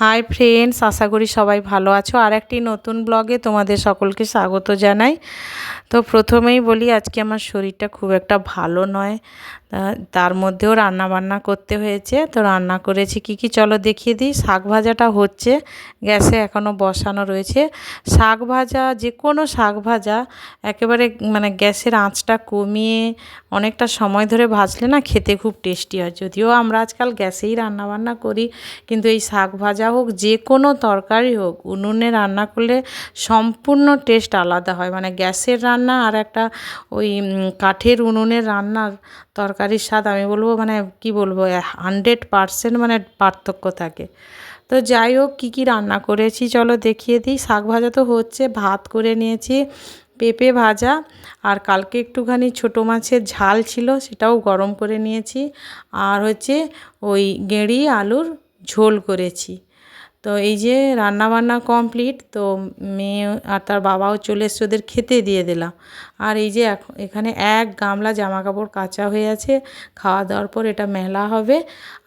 Hi friends আশা করি সবাই ভালো আছো। আর একটি নতুন ব্লগে তোমাদের সকলকে স্বাগত জানাই। তো প্রথমেই বলি, আজকে আমার শরীরটা খুব একটা ভালো নয়। তার মধ্যেও রান্না বান্না করতে হয়েছে। তো রান্না করেছি কি কি? চলো দেখিয়ে দিই। শাক ভাজাটা হচ্ছে, গ্যাসে এখনও বসানো রয়েছে। শাক ভাজা, যে কোনো শাক ভাজা, একেবারে মানে গ্যাসের আঁচটা কমিয়ে অনেকটা সময় ধরে ভাজলে না খেতে খুব টেস্টি হয়। যদিও আমরা আজকাল গ্যাসেই রান্না বান্না করি, কিন্তু এই শাক ভাজা হোক, যে কোনো তরকারি হোক, উনুনে রান্না করলে সম্পূর্ণ টেস্ট আলাদা হয়। মানে গ্যাসের রান্না আর একটা ওই কাঠের উনুনের রান্নার তরকারির স্বাদ আমি বলব মানে কি বলব হান্ড্রেড পারসেন্ট মানে পার্থক্য থাকে। তো যাই হোক, কী কী রান্না করেছি চলো দেখিয়ে দিই। শাক ভাজা তো হচ্ছে, ভাত করে নিয়েছি, পেঁপে ভাজা আর কালকে একটুখানি ছোটো মাছের ঝাল ছিল, সেটাও গরম করে নিয়েছি। আর হচ্ছে ওই গেঁড়ি, আলুর ঝোল করেছি। তো এই যে রান্না বান্না কমপ্লিট তো মেয়ে আর তার বাবাও চলে এসছে ওদের খেতে দিয়ে দিলাম। আর এই যে এখন এক গামলা জামা কাপড় কাঁচা হয়ে আছে, খাওয়া দাওয়ার পর এটা মেলা হবে।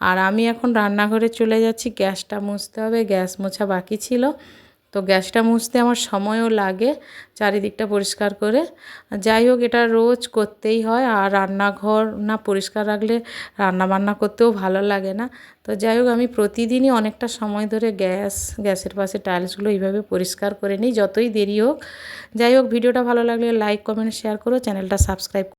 আর আমি এখন রান্নাঘরে চলে যাচ্ছি, গ্যাসটা মুছতে হবে, গ্যাস মোছা বাকি ছিল। গ্যাসটা মুছতে আমার সময়ও লাগে, চারিদিকটা পরিষ্কার করে। যাই হোক, এটা রোজ করতেই হয়, আর রান্নাঘর না পরিষ্কার রাখলে রান্না বান্না করতেও ভালো লাগে না। তো যাই হোক, আমি প্রতিদিনই অনেকটা সময় ধরে গ্যাস, গ্যাসের পাশে টাইলসগুলো এইভাবে পরিষ্কার করে নিই, যতই দেরি হোক। যাই হোক, ভিডিওটা ভালো লাগলে লাইক, কমেন্ট, শেয়ার করো, চ্যানেলটা সাবস্ক্রাইব